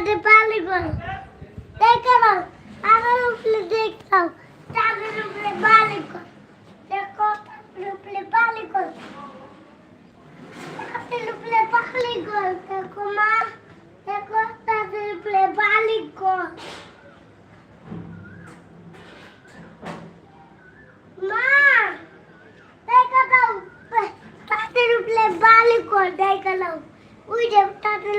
তাদের পালি কর। দেখে নাও, আমার উপরে দেখতাম তাদের উপরে বালি কর। দেখো তাদের উপরে বালি কর। তাদের উপরে বালি কর, দেখো মা। দেখো তাদের উপরে বালি কর। মা, দেখো দাও তাদের উপরে বালি কর, দেখো নাও। ওই তাদের